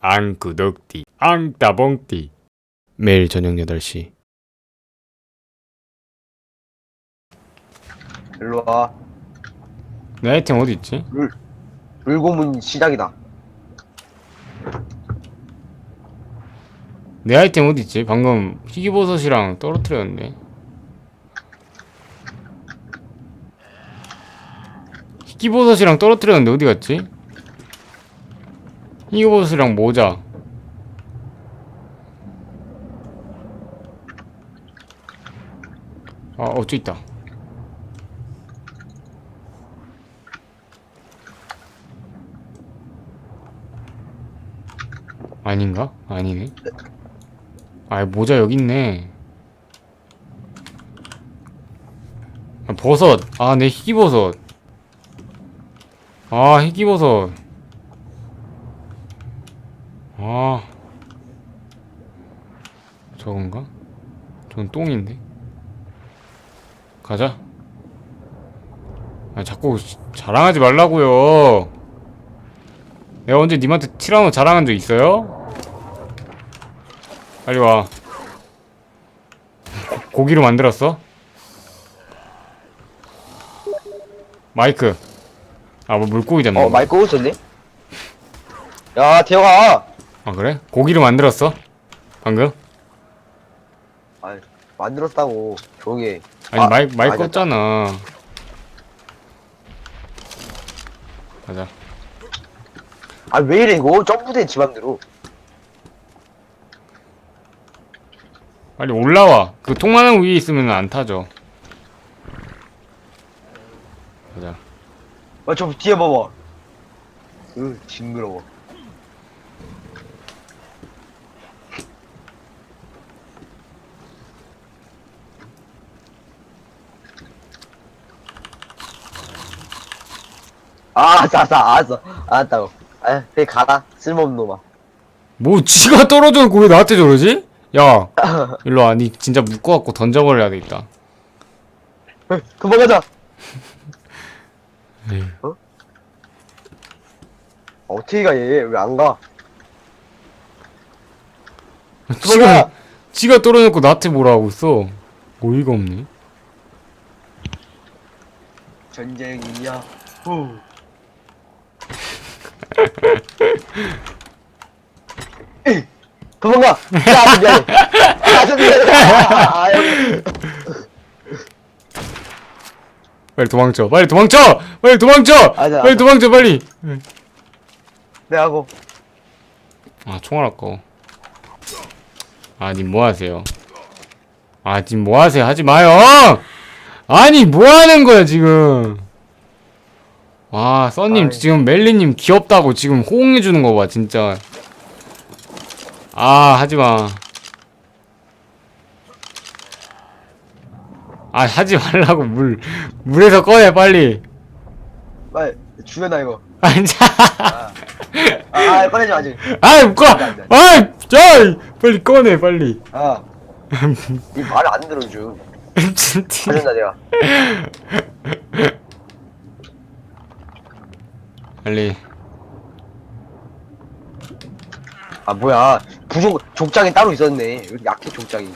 앙구독띠 앙따봉띠 매일 저녁 8시 일로 와. 내 아이템 어디 있지? 물고문 시작이다. 내 아이템 어디 있지? 방금 희귀버섯이랑 떨어뜨렸는데 희귀버섯이랑 떨어뜨렸는데 어디 갔지? 희귀버섯이랑 모자. 아 어쩌 있다. 아닌가? 아니네. 아 모자 여기 있네. 아, 버섯. 아내 희귀버섯. 아 희귀버섯 아 저건가? 전 똥인데 가자 아 자꾸 자랑하지 말라고요 내가 언제 님한테 티라노 자랑한 적 있어요? 빨리 와. 고기로 만들었어? 마이크. 아, 뭐 물고기 잡는 어, 거. 마이크 오셨네? 야, 태영아! 아, 그래? 고기로 만들었어? 방금? 아, 만들었다고. 조용히 해. 아니, 아, 마이, 마이크 맞았다. 껐잖아. 가자. 아, 왜 이래, 이거? 점프된 지맘대로. 빨리 올라와. 그 통마당 위에 있으면 안 타죠. 가자. 아, 저 뒤에 봐봐. 으, 징그러워. 아, 알았어, 알았어. 알았다고. 아, 그래, 가라. 쓸모없는 놈아. 뭐, 지가 떨어져 놓고 왜 나한테 저러지? 야, 일로 와. 니 진짜 묶어갖고 던져버려야 되겠다. 에, 도망가자! 에휴. 어? 어떻게 가, 얘? 왜 안 가? 지가 지가 떨어놓고 나한테 뭐라 하고 있어. 어이가 없네. 전쟁이야. 후. 도망가! 야, 미안해. 아, 저 미안해. 아, 아, 여기. 빨리 도망쳐. 빨리 도망쳐. 빨리 도망쳐. 아니야, 빨리 아니야. 도망쳐. 빨리. 내가 하고. 아 총알 아까워. 아님 뭐 하세요? 아님 뭐 하세요? 하지 마요. 아니 뭐 하는 거야 지금? 아 써님 아이. 지금 멜리님 귀엽다고 지금 호응해 주는 거 봐 진짜. 아 하지 마. 아 하지 말라고 물 물에서 꺼내 빨리. 빨리, 죽여놔, 이거. 자. 아, 아 꺼내지 마, 아직. 아이 묶어. 아이 자 빨리 꺼내 빨리. 아. 이말안 들어줘. 진짜. 가진다, 내가. 빨리. 아, 뭐야. 부족, 족장이 따로 있었네. 왜 이렇게 약해, 족장이.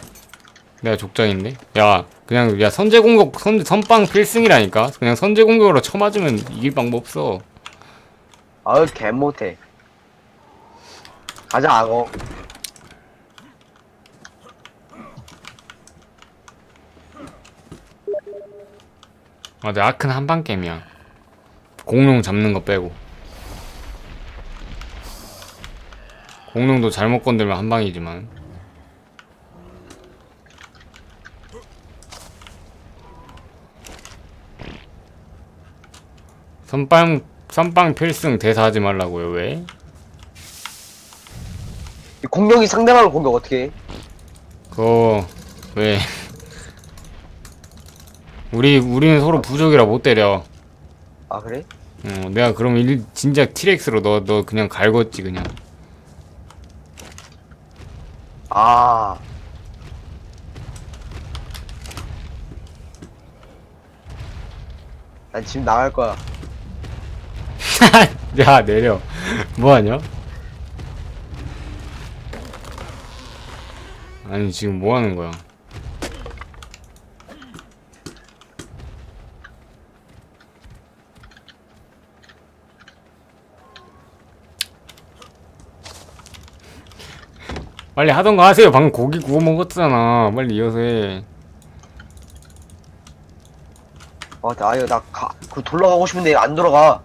내가 족장인데? 야, 그냥, 야, 선제 공격, 선, 선빵 필승이라니까? 그냥 선제 공격으로 쳐맞으면 이길 방법 없어. 아우, 개 못해. 가자, 악어. 아, 내 아큰 한방 게임이야. 공룡 잡는 거 빼고. 공룡도 잘못 건들면 한 방이지만. 선빵, 선빵 필승 대사 하지 말라고요, 왜? 이 공격이 상대방을 공격 어떻게 해? 그거 왜 우리 우리는 서로 부족이라 못 때려. 아, 그래? 어, 내가 그럼 일, 진짜 티렉스로 너 너 그냥 갈궜지 그냥. 아. 난 지금 나갈 거야. 야 내려 뭐하냐? 아니 지금 뭐하는 거야? 빨리 하던 거 하세요. 방금 고기 구워 먹었잖아. 빨리 이어서 해. 아, 나, 이거, 나, 가, 그, 돌아가고 싶은데 안 돌아가.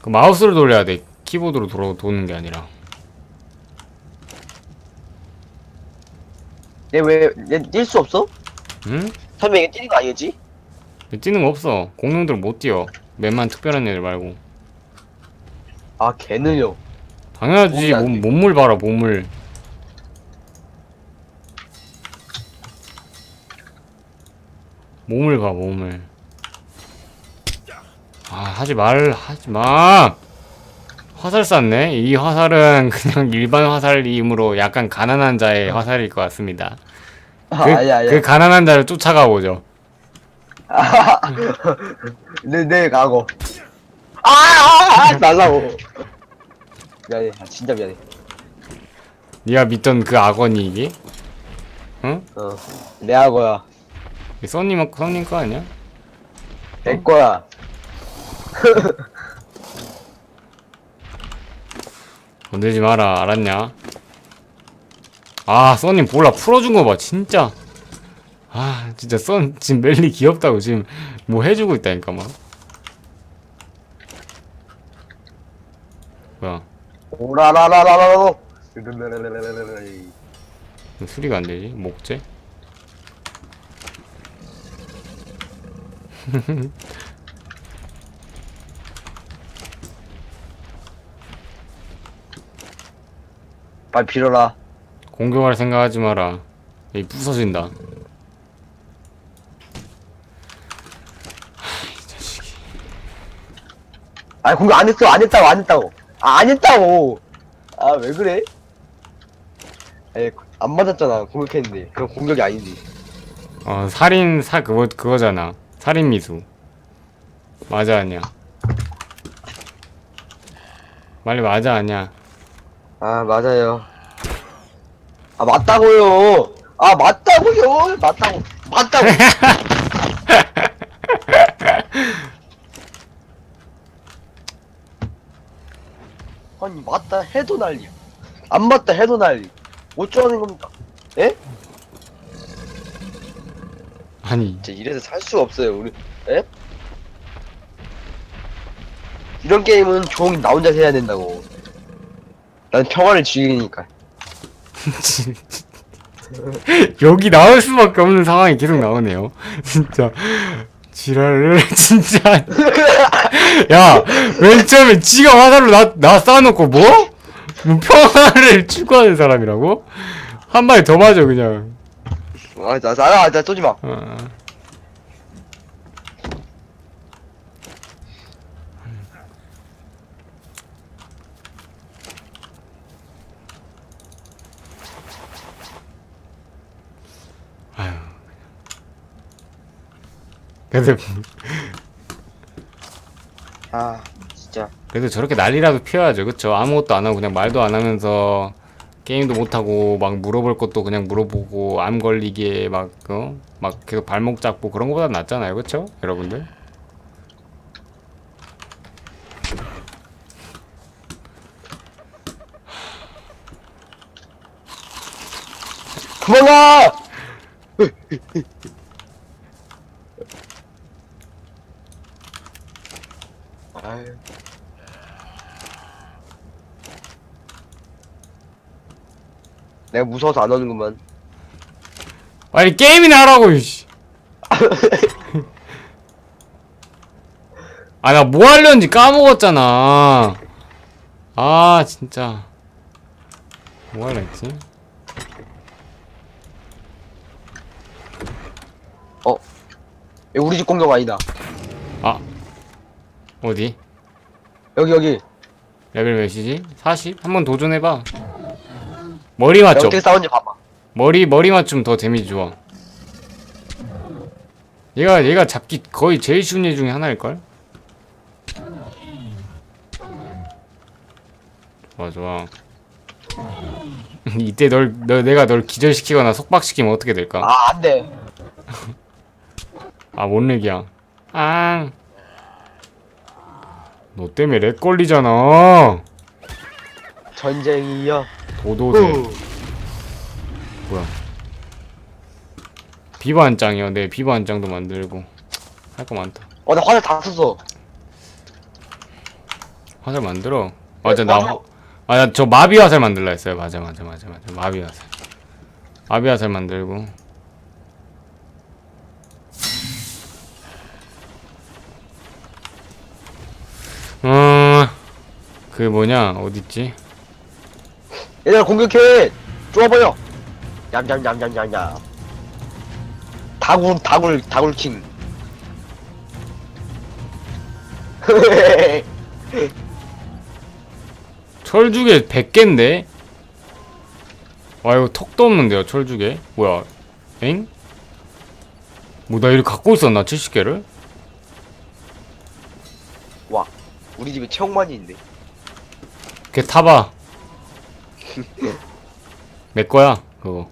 그 마우스를 돌려야 돼. 키보드로 돌아 도는 게 아니라. 얘 왜, 얘뛸 수 없어? 응? 설명 이게 뛰는 거 아니겠지? 뛰는 거 없어. 공룡들 못 뛰어. 맵만 특별한 애들 말고. 아, 걔는요. 당연하지. 몸, 몸물 봐라, 몸물. 몸을 봐, 몸을. 아, 하지 말, 하지 마! 화살 쐈네? 이 화살은 그냥 일반 화살이므로 약간 가난한 자의 화살일 것 같습니다. 아, 그, 아니야, 아니야. 그 가난한 자를 쫓아가 보죠. 내, 내 가고. 아, 아, 아, 날라고. 미안해. 아, 진짜 미안해. 네가 믿던 그 악원이 이게? 응? 어. 내 하고야. 이 써님, 써님 거 아니야? 내 거야. 건들지 마라 알았냐 아 써님 볼라 풀어준 거 봐 진짜 아 진짜 썬 지금 멜리 귀엽다고 지금 뭐 해주고 있다니까 막 뭐야 오라라라라라로. 왜 수리가 안 되지 목재 빨리 빌어라. 공격할 생각하지 마라 이 부서진다 아니, 공격 안 했어. 안 했다고, 안 했다고. 아, 안 했다고. 아, 왜 그래? 에이, 안 맞았잖아. 공격했는데. 그건 공격이 아니지. 어 살인 사 그거 그거잖아 살인 미수 맞아 아니야 빨리 맞아 아니야 아, 맞아요. 아, 맞다고요. 아, 맞다고요. 맞다고. 맞다고. 아니, 맞다 해도 난리. 안 맞다 해도 난리. 어쩌라는 겁니까? 에? 아니 진짜 이래서 살 수가 없어요, 우리. 에? 이런 게임은 조용히 나 혼자 해야 된다고. 난 평화를 즐기니까. 여기 나올 수밖에 없는 상황이 계속 나오네요. 진짜 지랄을 진짜. 야, 맨 처음에 지가 화살로 나, 나 쏴놓고 뭐? 뭐 평화를 추구하는 사람이라고? 한 마리 더 맞아 그냥. 아, 나, 나, 나, 나 쏘지 마. 어. 아유. 그래도 아, 진짜. 그래도 저렇게 난리라도 피워야죠, 그쵸? 아무것도 안 하고 그냥 말도 안 하면서 게임도 못 하고 막 물어볼 것도 그냥 물어보고 암 걸리게 막 어? 막 계속 발목 잡고 그런 거보다 낫잖아요, 그쵸? 여러분들. 도망가! 아유. 내가 무서워서 안 오는구만. 빨리 게임이나 하라고, 이씨. 아, 나 뭐 하려는지 까먹었잖아. 아, 진짜. 뭐 하려 했지? 이거 우리 집 공격 아니다. 어디? 여기, 여기. 레벨 몇이지? 40? 한번 도전해봐. 머리 맞죠? 어떻게 싸운지 봐봐. 머리, 머리 맞춤 더 데미지 좋아. 얘가, 얘가 잡기 거의 제일 쉬운 애 중에 하나일걸? 좋아, 좋아. 이때 널, 너, 내가 널 기절시키거나 속박시키면 어떻게 될까? 아 안돼 아, 뭔 렉이야. 앙. 너 때문에 렉 걸리잖아. 전쟁이야 도도새. 후. 뭐야. 비바 한 장이요. 네, 비바 한 장도 만들고. 할 거 많다. 어 나 화살 다 썼어 화살 만들어. 맞아, 나, 아, 저 마비 화살 만들라 했어요. 맞아, 맞아, 맞아, 맞아. 마비 화살. 마비 화살 만들고. 어, 그 뭐냐, 어딨지? 얘들아 공격해 쪼아버려 얌얌얌얌얌얌 다굴 다굴 다굴킹 철주개 100개인데? 와, 이거 턱도 없는데요, 철주개? 뭐야, 엥? 뭐, 나 이거 갖고 있었나, 70개를? 와 우리 집에 체육만이 있네 걔 타봐. 내 거야, 그거.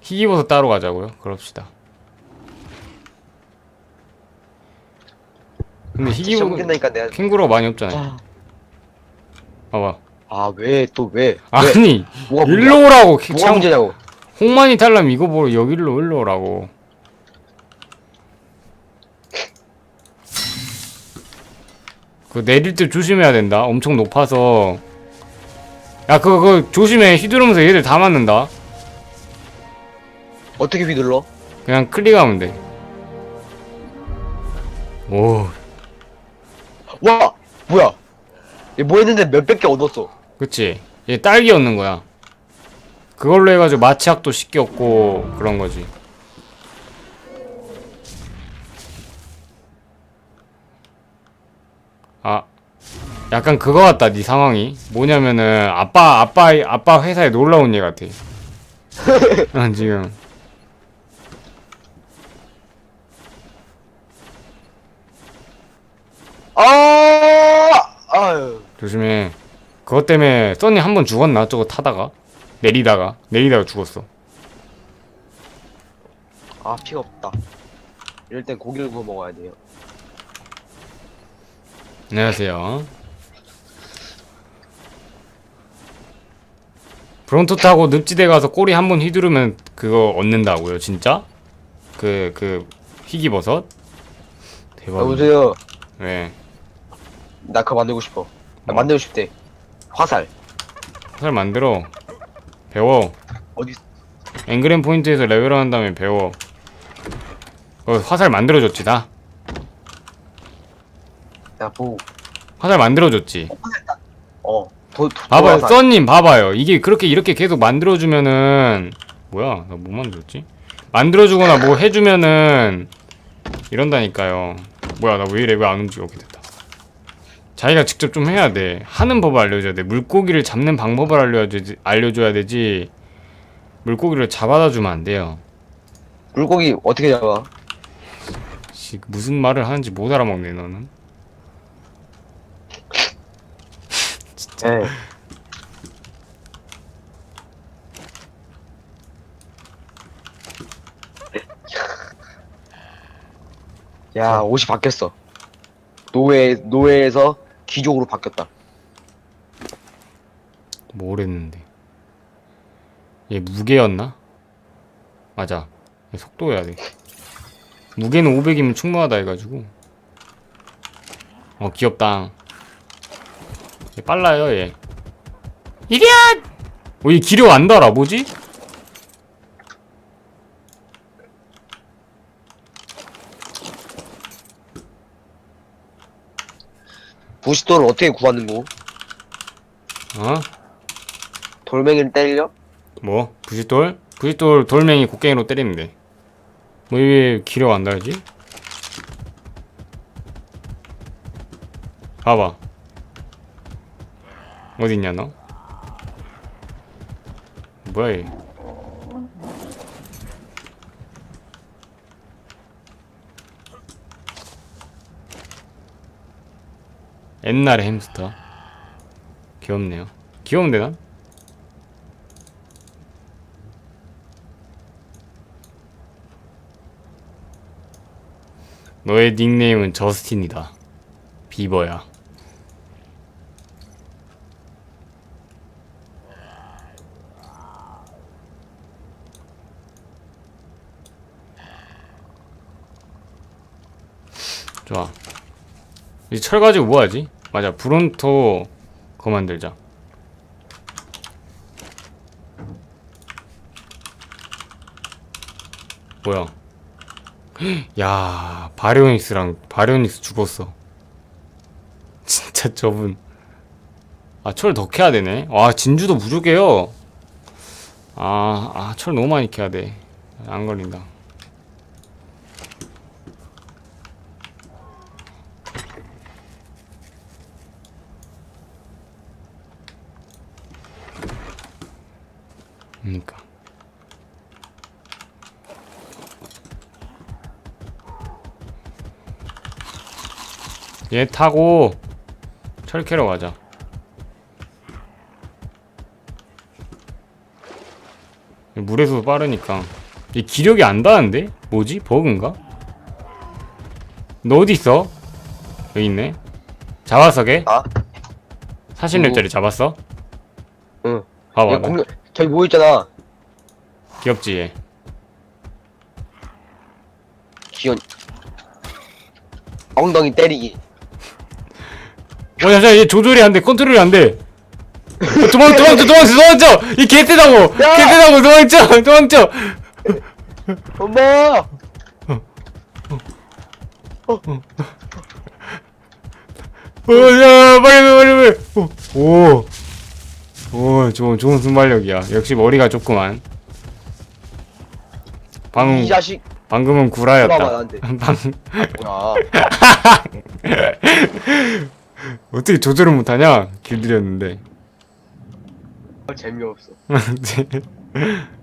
희귀버섯 따로 가자고요? 그럽시다. 근데 시험 희귀버섯, 끝나니까 내가 캥거루가 많이 없잖아요. 봐봐. 아왜 또 왜? 왜? 아니, 뭐가 문제야? 일로 오라고. 뭐가 참, 문제냐고 홍만이 탈라면 이거 보러 여기로 일로 오라고. 그 내릴 때 조심해야 된다. 엄청 높아서. 야, 그거, 그거 조심해. 휘두르면서 얘들 다 맞는다. 어떻게 휘둘러? 그냥 클릭하면 돼. 오, 와 뭐야 얘 뭐 했는데 몇백 개 얻었어 그치. 얘 딸기 얻는 거야. 그걸로 해가지고 마취학도 쉽게 얻고 그런 거지. 아, 약간 그거 같다, 네 상황이. 뭐냐면은, 아빠, 아빠, 아빠 회사에 놀러 온얘 같아. 난 지금. 아 아유 조심해. 그것 때문에 써니 한 번 죽었나? 저거 타다가? 내리다가? 내리다가 죽었어. 아 피가 없다 이럴 땐 고기를 구워 먹어야 돼요 안녕하세요. 브론토 타고 늪지대 가서 꼬리 한 번 휘두르면 그거 얻는다고요, 진짜? 그, 그, 희귀버섯? 대박. 여보세요 왜? 나 그거 만들고 싶어 나 뭐? 만들고 싶대 화살 화살 만들어. 배워. 어디 앵그램 포인트에서 레벨업 한 다음에 배워. 어, 화살 만들어줬지, 다? 야 보고 화살 만들어줬지. 어 도, 도, 봐봐요, 도화살. 써님 봐봐요. 이게 그렇게 이렇게 계속 만들어주면은 뭐야? 나뭐 만들었지? 만들어주거나 뭐 해주면은 이런다니까요. 뭐야? 나 왜 이래? 왜 안 움직여? 오게 됐다. 자기가 직접 좀 해야 돼. 하는 법을 알려줘야 돼. 물고기를 잡는 방법을 알려줘야지. 알려줘야 되지. 물고기를 잡아다 주면 안 돼요. 물고기 어떻게 잡아 씨, 무슨 말을 하는지 못 알아먹네 너는. 예 야 옷이 바뀌었어 노예 노예에서 귀족으로 바뀌었다 뭘 했는데? 얘 무게였나? 맞아. 얘 속도 해야 돼. 무게는 500이면 충분하다 해가지고. 어, 귀엽다. 얘 빨라요, 얘. 이리야! 어, 얘 기력 안 달아, 뭐지? 부시돌을 어떻게 구하는 거 어? 돌멩이를 때려 뭐? 부싯돌? 부싯돌 돌멩이 곡괭이로 때리면 돼. 뭐, 왜 기력 안 달지? 봐봐. 어딨냐, 너? 뭐야, 얘. 옛날의 햄스터. 귀엽네요. 귀여운데 난? 너의 닉네임은 저스틴이다. 비버야. 좋아. 이제 철 가지고 뭐 하지? 맞아, 브론토 그거 만들자. 뭐야? 야, 바리오닉스랑 바리오닉스 죽었어. 진짜 저분. 아, 철 더 캐야 되네. 와, 진주도 부족해요. 아, 아, 철 너무 많이 캐야 돼. 안 걸린다. 얘 타고 철 캐러 가자. 물에서 빠르니까. 얘 기력이 안 닿는데? 뭐지? 버그인가? 너 어디 있어? 여기 있네. 잡았어 걔? 나? 40렙짜리 잡았어? 응. 봐봐. 얘 공격 저기 뭐 있잖아. 귀엽지 얘. 기현. 엉덩이 때리기. 어, 야, 야, 얘 조절이 안 돼. 컨트롤이 안 돼. 어, 도망, 도망쳐, 도망쳐, 도망쳐! 이 개떼다고! 야! 개떼다고, 도망쳐! 도망쳐! 엄마. 어, 야, 빨리, 빨리, 빨리! 어, 오. 오, 좋은, 좋은 순발력이야. 역시 머리가 좋구만. 방금, 이 자식. 방금은 돌아봐 구라였다. 나한테. 방, 뭐야. 어떻게 조절을 못하냐? 길들였는데. 아, 재미없어.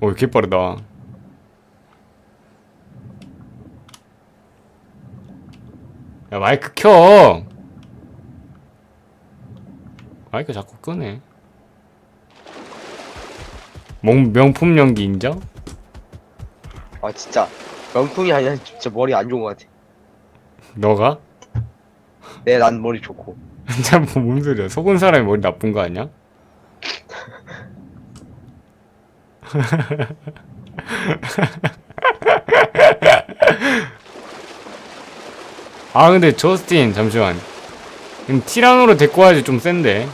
오, 이렇게 빠르다. 야, 마이크 켜! 마이크 자꾸 끄네. 명, 명품 연기 인정? 아 진짜 명품이 아니라 진짜 머리 안 좋은 것 같아. 너가? 내난 머리 좋고. 진짜 뭐, 뭔 소리야. 속은 사람이 머리 나쁜 거 아니야? 아, 근데 저스틴, 잠시만. 그럼 티란으로 데리고 와야지 좀 센데.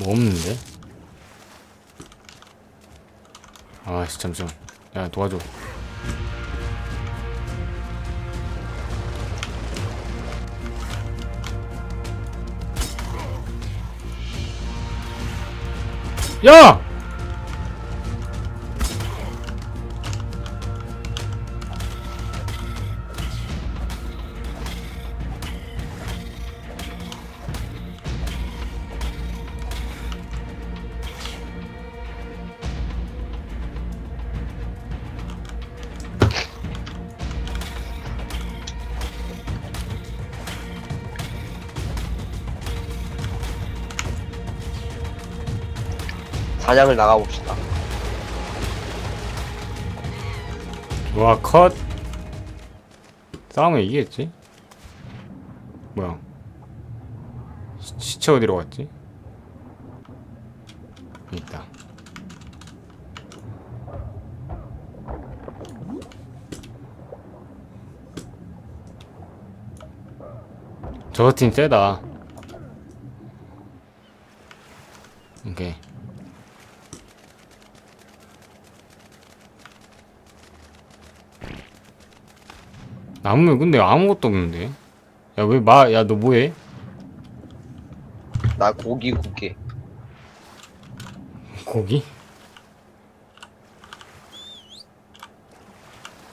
뭐 없는데? 아, 씨, 잠시만. 야, 도와줘. 야! 사냥을 나가봅시다. 와, 컷. 싸움에 이기겠지? 뭐야? 시, 시체 어디로 갔지? 있다. 저거 팀 세다. 나무 근데 아무것도 없는데. 야 왜 마 야 너 뭐해? 나 고기 고기 고기?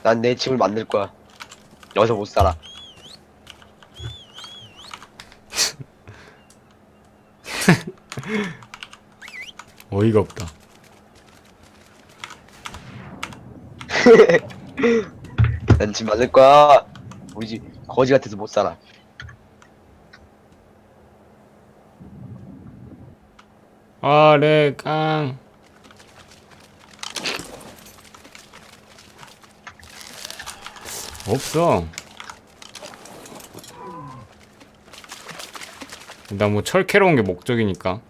난 내 집을 만들 거야. 여기서 못 살아. 어이가 없다. 난 집 맞을 거야. 우리 집 거지 같아서 못 살아. 아래깡. 없어. 나뭐철 캐러 온게 목적이니까.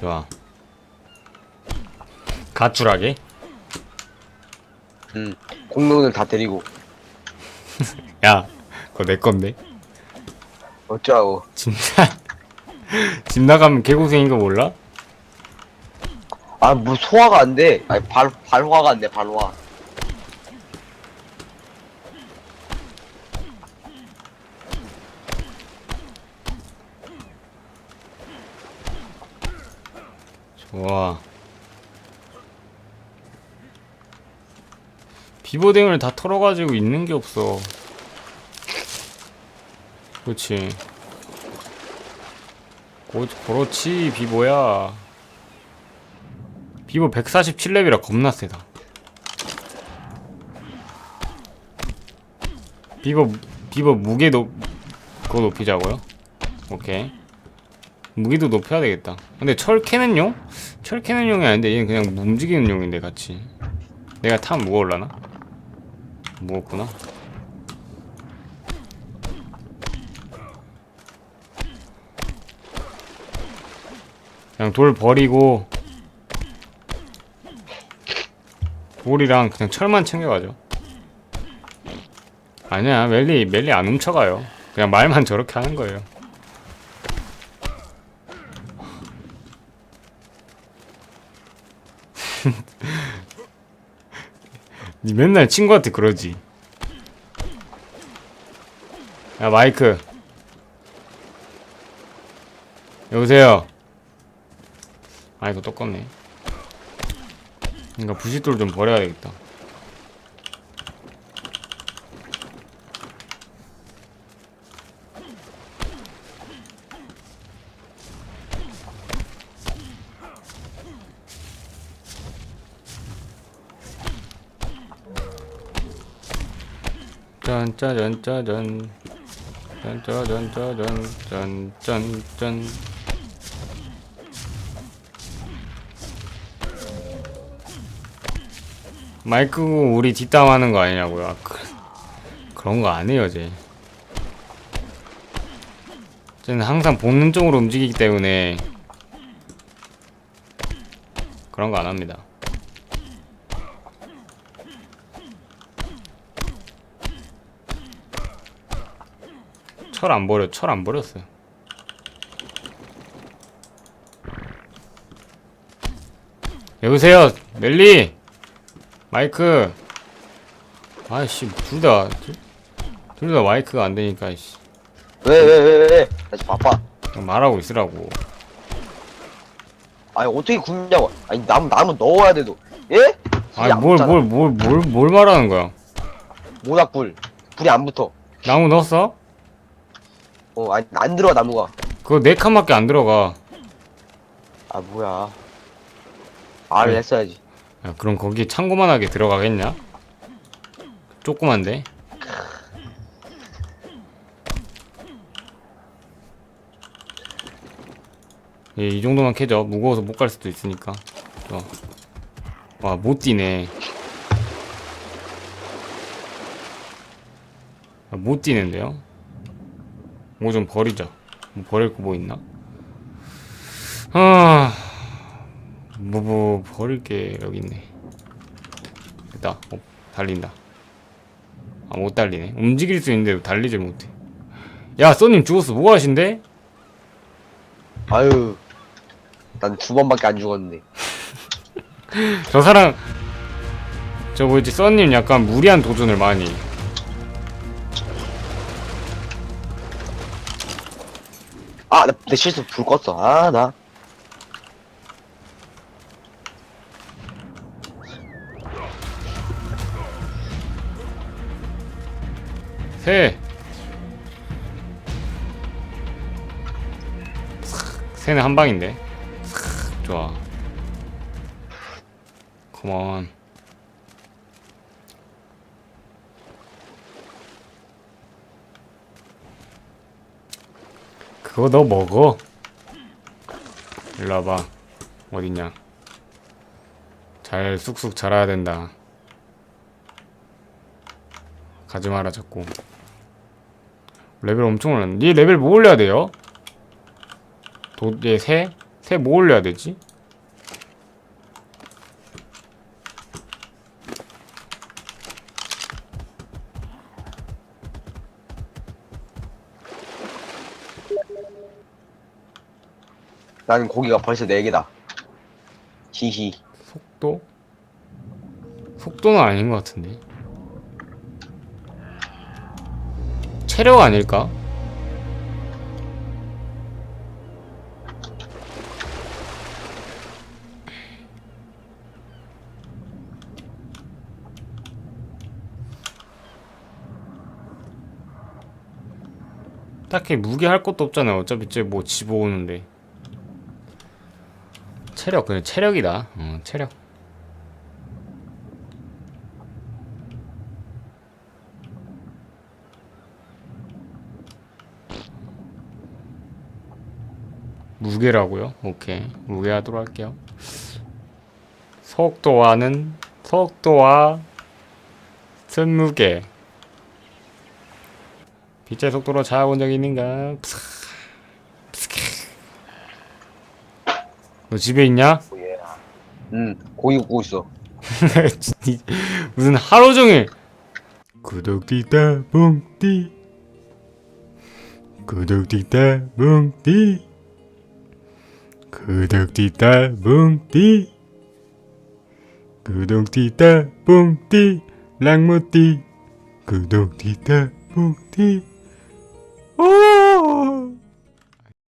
좋아. 가출하게? 응. 공룡들 다 데리고 야, 그거 내 건데. 어쩌라고. 집 나, 집 나가면 개고생인 거 몰라? 아, 뭐 소화가 안 돼. 아니 발 발화가 안 돼. 발화. 좋아. 비보댕을 다 털어가지고 있는 게 없어. 그렇지. 고, 그렇지, 비보야. 비보 147렙이라 겁나 세다. 비보, 비보 무게 높, 그거 높이자고요? 오케이. 무기도 높여야 되겠다. 근데 철 캐는 용? 철 캐는 용이 아닌데 얘는 그냥 움직이는 용인데 같이. 내가 타면 무거울라나? 무겁구나. 그냥 돌 버리고 돌이랑 그냥 철만 챙겨가죠. 아니야 멜리 멜리 안 훔쳐가요. 그냥 말만 저렇게 하는 거예요. 니 맨날 친구한테 그러지. 야, 마이크. 여보세요. 아, 이거 똑같네. 그니까 부싯돌 좀 버려야 되겠다. 짠 짜잔 짜잔 짠짜잔짜잔 짠짠짠. 마이크 끄고 우리 뒷담하는 거 아니냐고요. 아, 그, 그런 거안 해요 쟤. 쟤는 항상 본능적으로 움직이기 때문에 그런 거 안 합니다 철 안 버려, 철 안 버렸어요. 여보세요, 멜리, 마이크. 아이씨, 둘 다, 둘 다 마이크가 안 되니까, 씨. 왜 왜 왜 왜? 나 지금 바빠. 말하고 있으라고. 아니 어떻게 굽냐고. 아니 나무 나무 넣어야 돼도. 예? 아니, 뭘, 뭘, 뭘, 뭘, 뭘 말하는 거야? 모닥불. 불이 안 붙어. 나무 넣었어? 어, 아니 안 들어 나무가. 그거 네 칸밖에 안 들어가. 아 뭐야. 말을 왜? 했어야지. 야, 그럼 거기 창고만하게 들어가겠냐? 조그만데? 예, 이 정도만 캐죠. 무거워서 못 갈 수도 있으니까. 좋아. 와, 못 뛰네. 아, 못 뛰는데요? 뭐 좀 버리자. 뭐 버릴 거 뭐 있나? 아, 뭐, 뭐, 버릴 게 여기 있네. 됐다. 어, 달린다. 아, 못 달리네. 움직일 수 있는데 달리질 못해. 야, 써님 죽었어. 뭐 하신대? 아유. 난 두 번밖에 안 죽었는데. 저 사람, 저 뭐지, 써님 약간 무리한 도전을 많이. 아, 나, 내 실수 불 껐어. 아, 나. 새 새는 한 방인데 좋아 컴온 그거 너 먹어 일로 와봐 어딨냐 잘 쑥쑥 자라야 된다 가지 마라 자꾸 레벨 엄청 올랐네 얘 레벨 뭐 올려야 돼요? 도, 얘 새? 새 뭐 올려야 되지? 나는 고기가 벌써 4개다. 히히. 속도? 속도는 아닌 것 같은데 체력 아닐까? 딱히 무게 할 것도 없잖아요. 어차피 쟤뭐 집어오는데. 체력 그냥 체력이다. 어, 체력. 무게라고요? 오케이 무게 하도록 할게요. 속도와는 속도와 승무게. 빛의 속도로 자아본 적이 있는가? 너 집에 있냐? 응, 고기 굽고 있어. 무슨 하루 종일. 구독 띠따 뭉띠 구독 띠따 뭉띠 구독 띠따 뭉띠 구독 띠따 뭉띠 랑무띠. 구독 띠따 뭉띠 오